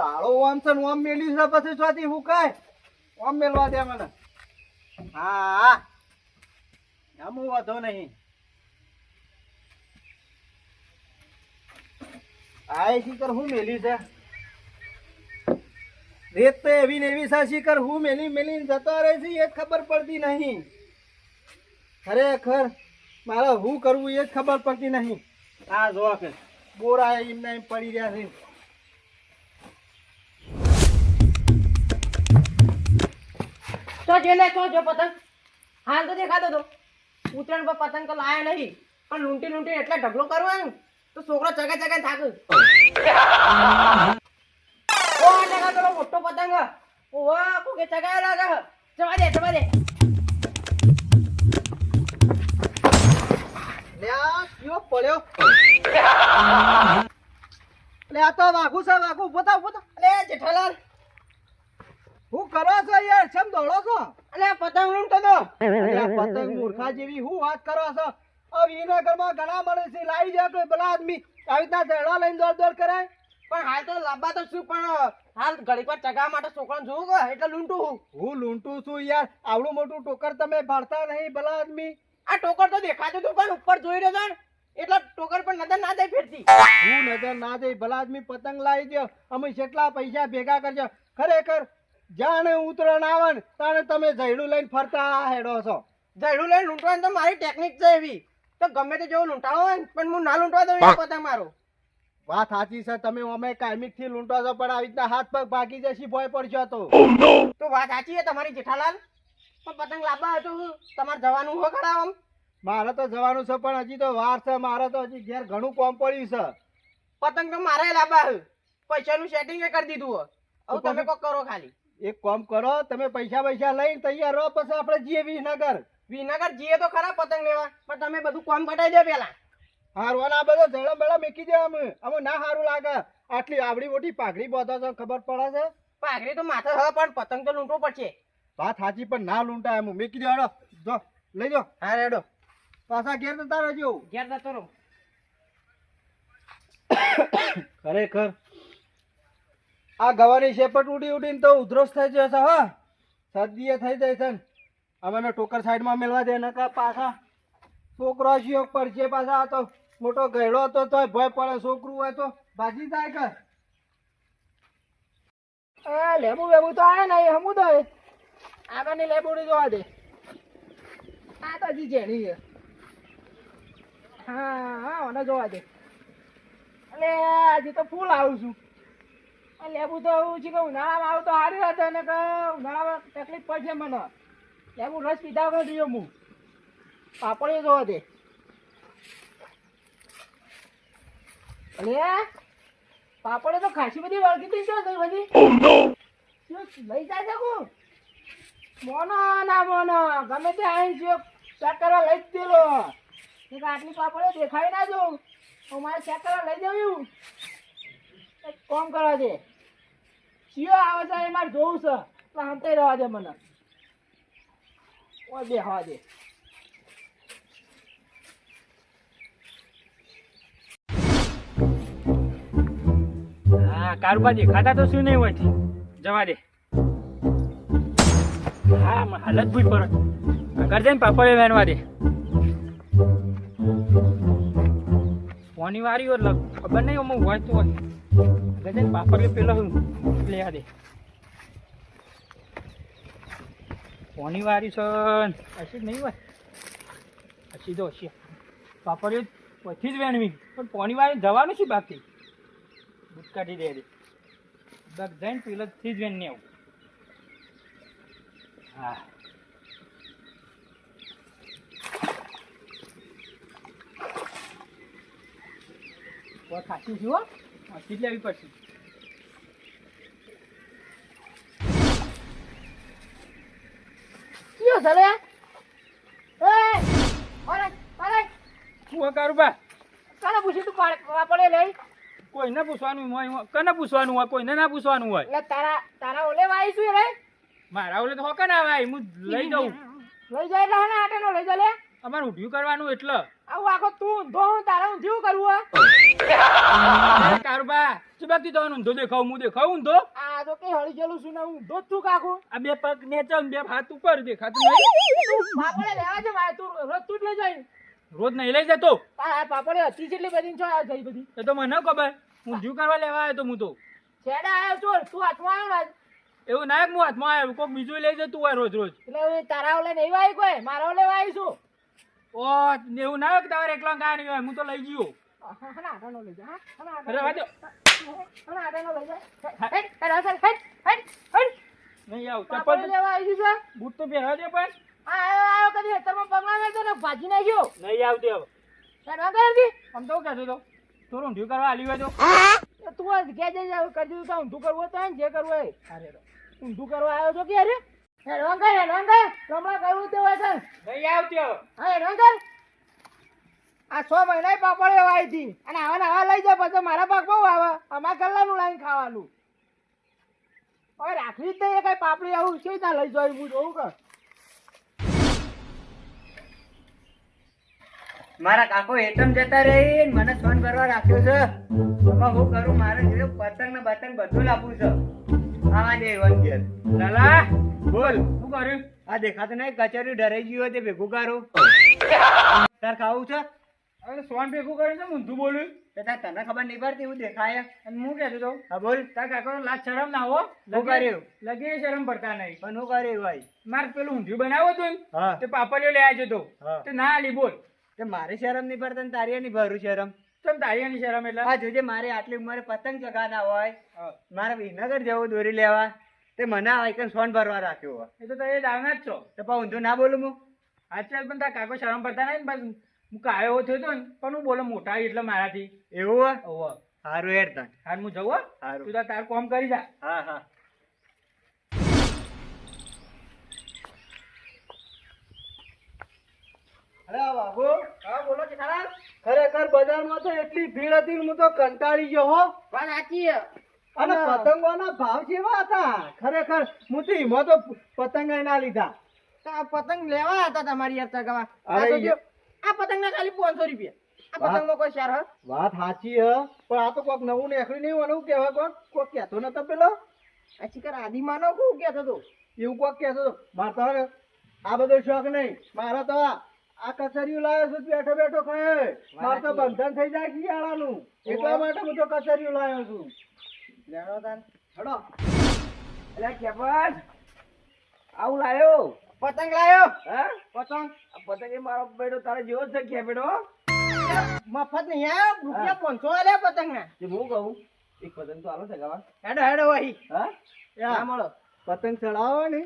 દાડો ઓમ છે ઓમ મેલ્યું છે, પછી સ્વાતી હું કાય ઓમ મેલવા દે મને. હા. હા આમ વાંધો નહીં. આ શીકર હું મેલી છે? રેત તો એવી ને એવી છે કર હું મેલી મેલી જતો રહે છે, એ ખબર પડતી નહીં. ખરેખર મારે હું કરવું એ ખબર પડતી નહીં. આ જો કે બોરા એમને એમ પડી રહ્યા છે. તો જેને તો જો પતંગ. હાલ તો દેખાતો તો. ઉત્તરાયણ પર પતંગ તો લાયા નહીં. પણ લૂંટી લૂંટી એટલે ઢગલો કરવાનું તો છોકરો ચગે ચગે થાક. ઓ ટકા પેલો મોટો પતંગ. ઓવા કોકે ચગાય લાગે જવા દે જવા દે. પડ્યો? આ તો વાઘુ છે, વાઘુ. પોતા પોતા અલે જેઠાલાલ. હું કરો છો યાર? કેમ દોડો છો? અને પતંગ લૂંટો તો પતંગ મૂર્ખા જેવી હું વાત કરો છો? હવે વિનગરમાં ઘણા મળે છે લાવી જાય કોઈ ભલા આદમી. આવી રીતના ઝેડા લઈને દોડ દોડ કરે? પણ હાલ તો લાંબા તો શું પણ હાલ ઘડીક વાર ચગા માટે છોકરાને જોવું કે એટલે લૂંટું હું? હું લૂંટું છું યાર. આવડું મોટું ટોકર તમે ભરતા નહીં ભલા આદમી. આ ટોકર તો દેખાતું હતું પણ ઉપર જોઈ રહ્યો ને, એટલે ટોકર પર નજર ના દે ફેરતી હું નજર ના દે ભલા આદમી પતંગ લાવી દો અમે જેટલા પૈસા ભેગા કરજો. ખરેખર જાણે ઉતરણ આવે ને તાણે તમે જૈડું લઈને ફરતા હેડો છો. જૈડું લઈને લૂંટવાની તો મારી ટેકનિક છે એવી. તો ગમે તે જેવું લૂંટાણો હોય ને, પણ હું ના લૂંટવા દઉં એ પતંગ મારો. વાત સાચી છે તમે અમે કાયમિકથી લૂંટો છો પણ આવી રીતના હાથ પગ ભાગી જશે ભોય પડશો તો. તો વાત સાચી છે તમારી જેઠાલાલ? પણ પતંગ લાંબા હતું તમારે જવાનું હો ખરા આમ? મારે તો જવાનું છે પણ હજી તો વાર છે મારે તો હજી ઘેર ઘણું કોમ પડ્યું છે. પતંગ તો મારે લાંબા પૈસાનું સેટિંગ કરી દીધું હવે તમે કોક કરો ખાલી. એક કામ કરો તમે પૈસા પૈસા લઈને તૈયાર રહો પછી આપણે જઈએ વિનગર. વિનગર જઈએ તો ખરા પતંગ લેવા પણ તમે બધું કામ કટાઈ દે પેલા. હારવાના આ બધો જળમ બળમ મેકી દે અમે. અમે ના સારું લાગે. આટલી આવડી મોટી પાઘડી બોધો છો ખબર પડે છે? પાઘડી તો માથે હવે પણ પતંગ તો લૂંટવો પડશે. વાત સાચી પણ ના લૂંટા એમ. મેકી દે હેડો. જો લઈ જાઓ હા રેડો પાછા ઘેર જતા રહેજો. ઘેર જતો રહો. ખરેખર. આ ગવાની શેપટ ઉડી ઉડીને તો ઉધરસ થઈ જશે, હા. શરદીએ થઈ જાય છે અમને ટોકર સાઈડમાં મેળવા દે, નકા પાછા. છોકરો શિયોગ પડશે પાછા, આ તો મોટો ગયડો હતો, તોય ભય પડે, છોકરું હોય તો ભાજી જાય કે આ લેબુ વેબુ તો આયા નહીં, હમું તો આગળની લેબુડી જોવા દે. આ તો હજી જેણી છે. હા હા મને જોવા દે. અને હજી તો ફૂલ આવું છું. લેબુ તો એવું છે કે ઉનાળામાં આવું તો સારું હતું ને કે ઉનાળામાં તકલીફ પડશે મને. લેબુ રસ પીધા વગર જોઈએ હું. પાપડીઓ જોવા દે. અરે પાપડે તો ખાસી બધી વળગી થઈ છે બધી. શું લઈ જાય શકું મોનો ના મોનો ગમે તે અહીં જો ચેક કરવા લઈ જ દેલો આટલી પાપડે દેખાય ના જો. હું મારે ચેક કરવા લઈ જવું કામ કરવા દે. શિયો આવે છે, એ મારે જોવું છે. એટલે હંતાઈ રહેવા દે મને. ઓ હવા દે. હા કારુબા દેખાતા તો શું નહીં હોય જવા દે. હા હાલત ભૂઈ પર કરજે જઈને પાપડે વેણવા દે. ફોની વારી હોય ખબર નહીં, અમુક હોય તો હોય. જઈને પાપડ પેલો લેવા દે. પોની વારી છે? જ નહીં હોય? હસી તો અસી પાપડીઓ પછી જ વેણવી. પણ પોની વારી જવાનું છે બાકી? દૂધ કાઢી દે દે. બગ જઈને પેલાથી જ વેણ આવું. હા. ખાસી છું હો ખાસી લેવી પડશે. કયો રે એ ઓરે હું કરું બા? કાલે પૂછી તું પાડ- લઈ? કોઈને પૂછવાનું હોય કને પૂછવાનું હોય? કોઈને ના પૂછવાનું હોય? એટલે તારા તારા ઓલે વાઈ શું રે મારા ઓલે તો હોકે ના ભાઈ હું લઈ જાઉં લઈ જાય એટલે હે ને લઈ જા લે. અમારે ઊંધિયું કરવાનું એટલે. આવું આખો તું ઊંધો હું તારે ઊંધિયું કરવું હે? બા શું બાકી તો ઊંધો દેખાવ હું દેખાવ ઊંધો? આ તો કઈ હળી ગયેલું છું ને ઊંધો જ છું કાકુ. આ બે પગ નેચે બે હાથ ઉપર દેખાતું નહીં? પાપડે લેવા છે મારે તું રોજ તું જ લઈ જાય. રોજ નહીં લઈ જતો? આ પાપડે હતી જેટલી બધી છો આ જઈ બધી. એ તો મને ખબર. હું જીવ કરવા લેવા આવ્યો તો હું તો. છેડે આવ્યો છો તું હાથમાં આવ્યો ને એવું ના હું હાથમાં આવ્યો કોઈક બીજું લઈ જતું હોય રોજ રોજ. એટલે તારા ઓલે નહીં આવી કોઈ? મારા ઓલે આવી છું. ઓ એવું ના કે તમારે એકલા કાંઈ નહીં હોય? હું તો લઈ ગયો. ભાજી નાખ્યો નહીં આવતી થોડું ઊંધિયું કરવા આલી હોય તો. તું કે જે ઊંધું કરવું તો જે કરવું હોય. ઊંધું કરવા આવ્યો છો કે અરે કરવું તે હોય નહીં હા આ છ મહિના પાપડ એવા હતી અને આવા આવા લઈ જાય પછી મારા પાક બહુ આવે. અમારે કલાનું લાઈન ખાવાનું. હવે રાખવી જ નહીં કઈ પાપડી આવું કેવી રીતના લઈ જાય હું જોઉં કે. મારા કાકો હેતમ જતા રહી મને ફોન કરવા રાખ્યો છે. એમાં હું કરું મારે જોડે પતંગ ને બતંગ બધું લાવવું છે. આવા દે વન લાલા. બોલ. શું કર્યું? આ દેખાતું નહીં કચેરી ડરાઈ ગયું તે ભેગું કરું. તાર ખાવું છે? અરે સોન ભેગું કરીને તો ઊંધું બોલ્યું. તો તાર તને ખબર નહીં પડતી હું દેખાય. અને હું કહેતો તો? હા બોલ. તાર કાકો લાજ શરમ ના હો. શું કર્યું? લગી શરમ પડતા નહીં. પણ હું કર્યું ભાઈ? મારે પેલું ઊંધિયું બનાવો તું હા. તે પાપડીઓ લઈ આવ્યો તો. તે ના આલી બોલ. તે મારે શરમ નહીં પડતા ને તારી નહીં ભરું શરમ. તમ તારીયાની શરમ એટલે? હા જોજે મારે આટલી ઉંમરે પતંગ ચગાના હોય. હા. મારે વિનગર જવું દોરી લેવા. તે મને આ વાયકન ફોન ભરવા રાખ્યો હોય. એ તો તમે ડાંગા જ છો. તો પણ ઊંધું ના બોલું હું. આજકાલ પણ તાર કાકો શરમ પડતા નહીં બસ હું કાયો એવો થયો તો ને પણ હું બોલો મોટા એટલે મારાથી. એવું હોય? સારું હેર તન હાર હું જવું હો? સારું. તું તાર તાર કોમ કરી જા. હા હા. અરે બાબુ હા બોલો કે ખરા ખરેખર બજારમાં તો એટલી ભીડ હતી હું તો કંટાળી ગયો હો. વાત સાચી છે. અને પતંગોના ભાવ કેવા હતા? ખરેખર હું તો એમાં તો પતંગ ના લીધા. આ પતંગ લેવા હતા તમારી યાર આ પતંગ ના ખાલી પાંચસો રૂપિયા. આ વાહ. કોઈ શેર હ વાત સાચી હ પણ આ તો કોક નવું નીકળી નહીં એવું કહેવાય કોક કોક કહેતો નતો પેલો? આ કર આદિ માનો શું કહેતો તો એવું કોક કહેતો તો મારે તો આ બધો શોખ નહીં. મારે તો આ કચેરીઓ લાવ્યો છું બેઠો બેઠો કહે મારે તો બંધન થઈ જાય શિયાળાનું. એટલા માટે હું તો કચેરીઓ લાવ્યો છું. લેણો તાન. હડો. એટલે કેપટ આવું લાયો. પતંગ લાયો? હા? પતંગ? આ પતંગ એ મારો બેડો તારે જેવો છે છે કેપેટો મફત નહીં આ રૂપિયા પાંચસો આલે પતંગ ના હું કહું? એક પતંગ તો આલો છે ગાવા. હેડો હેડો વહી. હા? મળો. પતંગ ચડાવો ને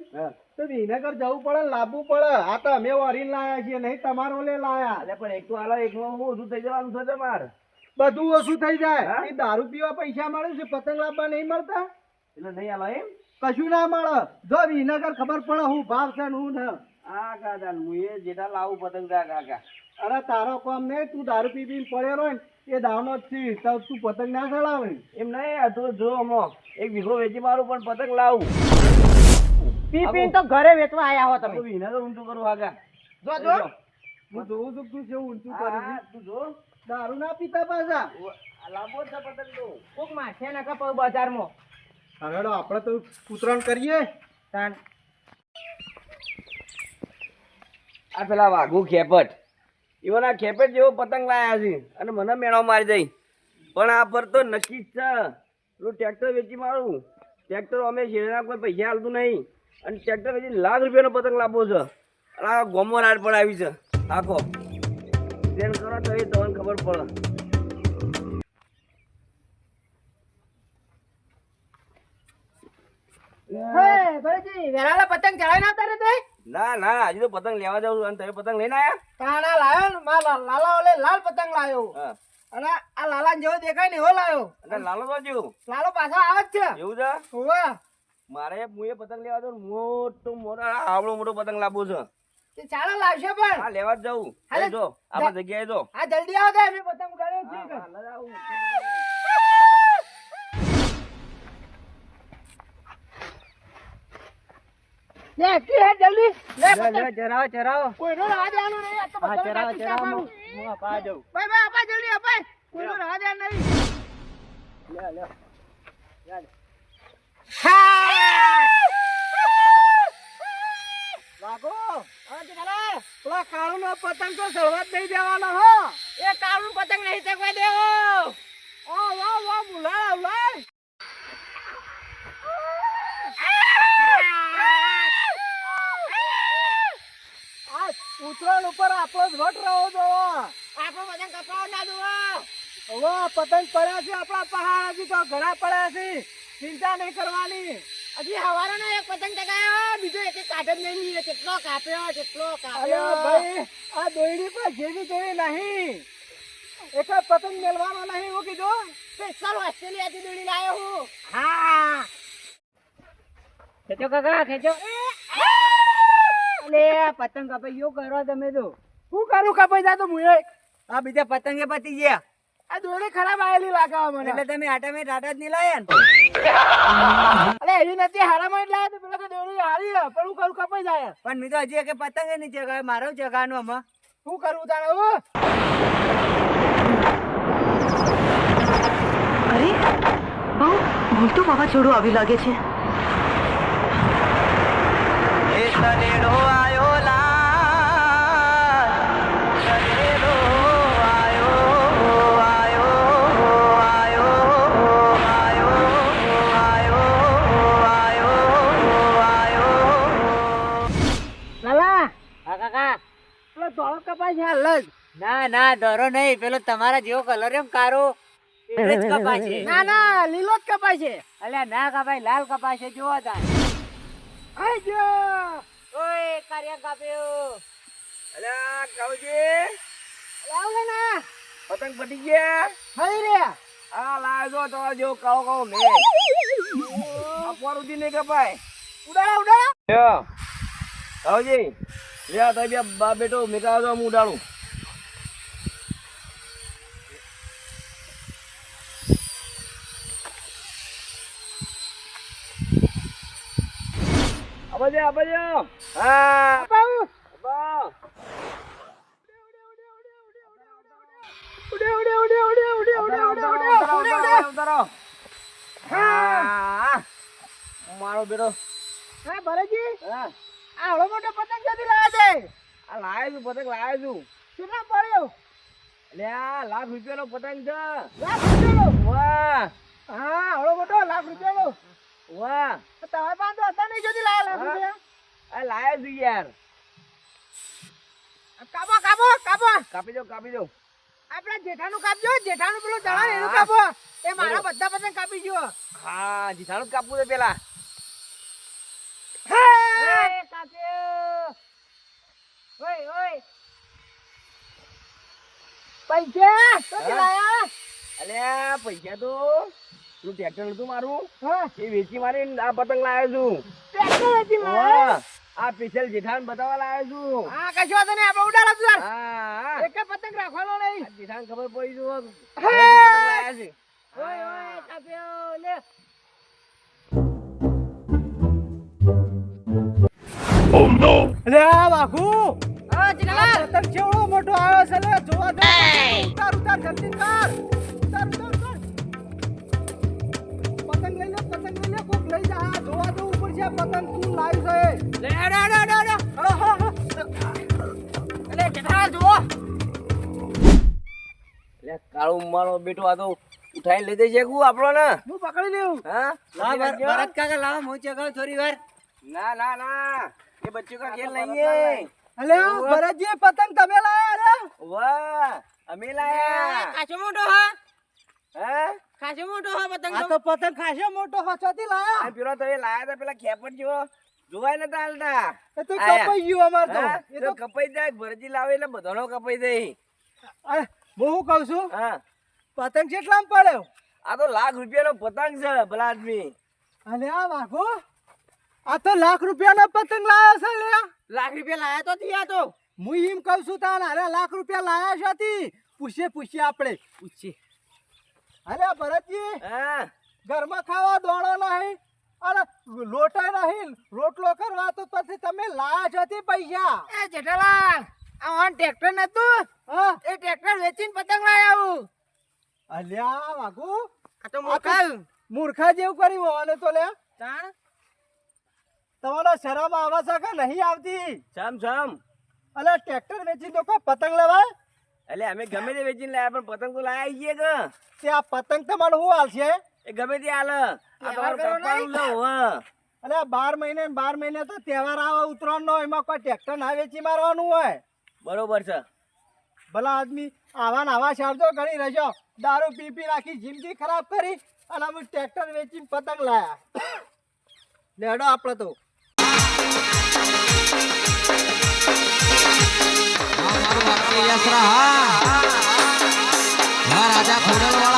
તો વિનેગર જવું પડે લાવવું પડે. આ તો અમે વરીને લાયા છીએ નહીં તમારો લે લાયા. એટલે પણ એક તો આલો એક હું ઓછું થઈ જવાનું છે તમારે. બધું ઓછું થઈ જાય. એ દારૂ પીવા પૈસા મળે છે પતંગ લાવવા નહીં મળતા? એટલે નહીં આલો એમ? કશું ના મળે. જો વિનગર ખબર પડે હું ભાવ છે હું ને. આ કાકા હું એ જેટા લાવું પતંગ તા કાકા. અરે તારો કામ નહીં તું દારૂ પી પીને પડ્યો રહ્યો એ દાવનો જ છી. તો તું પતંગ ના ચડાવે. એમ નહીં આ તું જો અમો એક વીઘો વેચી મારું પણ પતંગ લાવું. પી પીને તો ઘરે વેચવા આયા હો તમે. વિનગર ઊંચું કરું કાકા જો જો. હું જોઉં છું તું છે ઊંચું કરી તું જો. દારૂ ના પીતા પાછા. લાંબો છે પતંગ કોક માથે નાખા પગ બજારમાં. હવે આપણે તો ઉતરણ કરીએ. તાન. આ પેલા વાઘુ ખેપટ. એવાના આ ખેપટ જેવો પતંગ લાયા છે અને મને મેળો મારી દઈ. પણ આ પર તો નક્કી જ છે. પેલું ટ્રેક્ટર વેચી મારું. ટ્રેક્ટર અમે શેરના કોઈ પૈસા હાલતું નહીં. અને ટ્રેક્ટર વેચી લાખ રૂપિયાનો પતંગ લાવવો છે. અને આ ગોમો રાડ પણ આવી છે. આખો. ટ્રેન કરો તો એ તમને ખબર પડે. પતંગ ચડાવી ના તારે તે ના ના હજુ તો પતંગ લેવા જાઉં અને તમે પતંગ લઈને આયા? તાણા લાયો ને માં લાલા ઓલે લાલ પતંગ લાવ્યો અને આ લાલા જેવો દેખાય ને એવો લાવ્યો અને લાલો તો જેવું? લાલો પાછો આવે જ છે. એવું છે? હોવે. મારે હું એ પતંગ લેવા જાઉં મોટો મોટો આવડો મોટો પતંગ લાવવો છે. ચાલો લાવશે પણ. હા લેવા જવું હાલે. જો આપણા જગ્યાએ જો. હા જલ્દી આવો અમે પતંગ ઉડાડ્યો છે કે. લે એકી હે જલ્દી. લે ચરાવો ચરાવો. કોઈનો રાહ દેવાનું નહીં આ તો હા ચરાવો ચરાવો. હું અપા દઉં ભાઈ ભાઈ અપાય જલ્દી અપાય. કોઈનો રાહ દેવાનું નહીં. લે લે. વાઘો હા. જેઠાલાલ પેલા કાળુનો પતંગ તો સળવા જ નહીં દેવાનો હો. એ કાળું પતંગ નહીં ચગવા દેવો. ઓ વાહ વાહ ઉલાય આ ઉતરાણ ઉપર આપણો જ વટ રહ્યો જો આપણો પતંગ કપાવ ના દો હવે પતંગ પડ્યા છે આપણા પહાડ હજી તો ઘણા પડ્યા છે. ચિંતા નહીં કરવાની. હજી હવારનો એક પતંગ ચગાયો બીજો એક એક કાઢ નહીં. કેટલો કાપ્યો કેટલો અરે કાપ્યો ભાઈ આ દોયડી પર જેવી જેવી નહીં. એક પતંગ મેળવાનો નહીં હું કીધું. સ્પેશિયલ ઓસ્ટ્રેલિયાથી દોડી લાયો હું. હા. ખેંચો કાકા ખેંચો. અલે આ પતંગ કપાઈ ગયો કરો તમે તો. શું કરું કપાઈ જા તો મુએ આ બીજા પતંગે પતી ગયા. આ દોયડી ખરાબ આવેલી લાગે મને. એટલે તમે આટા ટાટા જ નહીં લાયા અરે એવી નથી હારામાં જ લાવે તો પેલો કે દોયડી હારી પણ હું કરું કપાઈ જાય. પણ મેં તો હજી એક પતંગ નહીં ચગાવ્યો મારો ચગાવવાનો આમાં. શું કરું તારે અરે બહુ મોટું વાવાઝોડું આવી લાગે છે. લાલા ધોળો હાલ જ ના ના દોરો નહીં. પેલો તમારા જેવો કલર એમ કારો. એટલે જ કપાશે ના ના લીલો જ કપાય છે. અલ્યા ના કપાય લાલ કપાશે જોવો તા આઈ ગયો. ઓય કાર્ય કાપ્યો. અલ્યા કાવજી લાવ લે ના પતંગ પટી ગયા? હઈ રે આ લાવ્યો તો જો કાવ કાવ મે. ઉધી નહીં કપાય. ઉડાડા ઉડાડા. લ્યો. બે બા બેટો મેટા હું ઉડાડું આપજો આપજો હા અપાવું અપાવ. ઉડે ઉડે ઉડે ઉડે ઉડે ઉડે ઉડે ઉડે ઉતારો, ઉડે ઉડે મારો બેટો હા ભરતજી હા આવડો મોટો પતંગ ક્યાંથી લાવ્યા છે? આ લાવ્યો છું પતંગ લાવ્યો છું. કેટલા પડ્યો? એટલે આ લાખ રૂપિયાનો પતંગ છે. લાખ રૂપિયાનો? વાહ. હા આવડો મોટો લાખ રૂપિયાનો. વાહ. તમારે પાસે તો હતા નહીં જોતી લાવ્યા લાખ રૂપિયા? આ લાવ્યો છું યાર. કાપો કાપો કાપો. કાપી દો કાપી દો. આપણા જેઠાનું કાપજો જેઠાનું પેલું દળણ એનું કાપો. એ મારા બધા પતંગ કાપી ગયો. હા જેઠાનું કાપવું છે પેલા ઓય કાપ્યો ઓય ઓય. પૈસા તો? લાયા અલ્યા પૈસા તો તું ટ્રેક્ટર હતું મારું? હા. એ વેચી મારી આ પતંગ લાવ્યો છું. ટ્રેક્ટર વેચી મારું? આ સ્પેશિયલ જેઠાન બતાવવા લાવ્યો છું. હા કશો વાંધો નહીં આપણે ઉડાડો તું હા એક પતંગ રાખવાનો નહીં. જેઠાન ખબર પડી હે! પતંગ લાવ્યા છે. ઓય ઓય કાપ્યો લે. અરે આ વાઘુ મોટો આવ્યો છે લે પતંગ લઈ લે પતંગ લઈ લે કોક લઈ જા. ઉપર પતંગ તું લાવી છે લે રે રે તો ઉઠાઈ લઈ દેજે કુ આપણો ને હું પકડી લેવું હા? લાવ ભરત લાવ મોચે કર થોડી વાર. ના ના ના. એ બચ્ચો કા ખેલ નહીં અલે ભરતજી પતંગ તમે લાયા અરે વાહ અમે લાયા. કાચો મોટો હા. હે? ખાસો મોટો હો પતંગ આ તો. પતંગ ખાસો મોટો હો ચોથી લાયા? આ પેલો તો એ લાયા તા પેલા ખેપટ જો જોવાય ને તાલતા એ તો કપાઈ ગયો અમાર તો. એ તો કપાઈ જાય ભરજી લાવે એટલે બધાનો કપાઈ જાય. અરે હું કહું છું? હા. પતંગ કેટલામાં પડ્યો આ તો લાખ રૂપિયાનો પતંગ છે ભલા આદમી. અને આ વાઘો. આ તો લાખ રૂપિયાનો પતંગ લાયા છે લે લાખ રૂપિયા લાયા તો ત્યાં તો. હું એમ કહું છું તાણ અરે લાખ રૂપિયા લાયા છે તી. પૂછીએ પૂછીએ આપણે. પૂછીએ. અરે ભરતજી હા. ઘરમાં ખાવા દોડો નહીં અરે લોટા નહીં રોટલો કરવા તો પછી તમે લાયા છો તી પૈસા. એ જેઠાલાલ આ ઓન ટ્રેક્ટર નતું? હા. એ ટ્રેક્ટર વેચીને પતંગ લાયા હું અલ્યા વાગુ આ તો મૂર્ખા મૂર્ખા જેવું કરી હોવાને તો લે તાણ? તમારા શરમ આવે છે કે નહીં આવતી. સમ સમ અલે ટ્રેક્ટર વેચી તો કોઈ પતંગ લેવાય? એટલે અમે ગમે તે વેચીને લાયા પણ પતંગ તો લાયા છીએ કે? તે આ પતંગ તમારે શું હાલશે એ ગમે તે હાલ. આ તમારું કપાળું લો હો. બાર મહિને બાર મહિને તો તહેવાર આવે ઉત્તરાયણ નો એમાં કોઈ ટ્રેક્ટર ના વેચી મારવાનું હોય. બરોબર છે. ભલા આદમી આવા ને આવા શારદો ઘણી રહેજો. દારૂ પી પી નાખી જિંદગી ખરાબ કરી અને અમે ટ્રેક્ટર વેચીને પતંગ લાયા. લેડો આપણે તો. હા રાજા ખોડલો